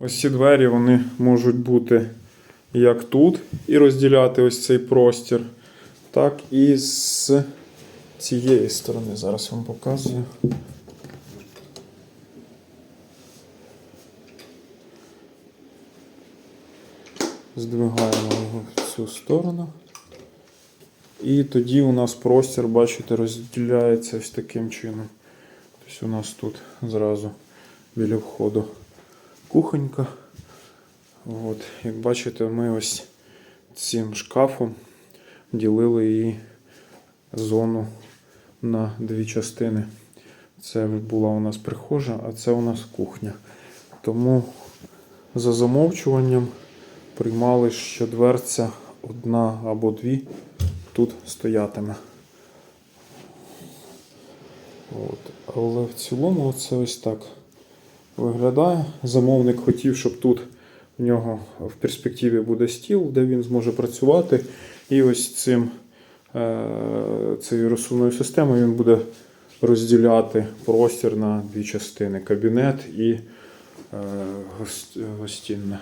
Ось ці двері вони можуть бути як тут і розділяти ось цей простір, так і з цієї сторони. Зараз вам показую. Здвигаємо його в цю сторону. І тоді у нас простір, бачите, розділяється ось таким чином. Тобто у нас тут зразу біля входу кухонька. От, як бачите, ми ось цим шкафом ділили її зону на дві частини. Це була у нас прихожа, а це у нас кухня. Тому за замовчуванням приймали, що дверця одна або дві тут стоятиме. От. Але в цілому це ось так виглядає. Замовник хотів, щоб тут в нього в перспективі буде стіл, де він зможе працювати. І ось цим е, цією розсувною системою він буде розділяти простір на дві частини: кабінет і е, гост- гостінне.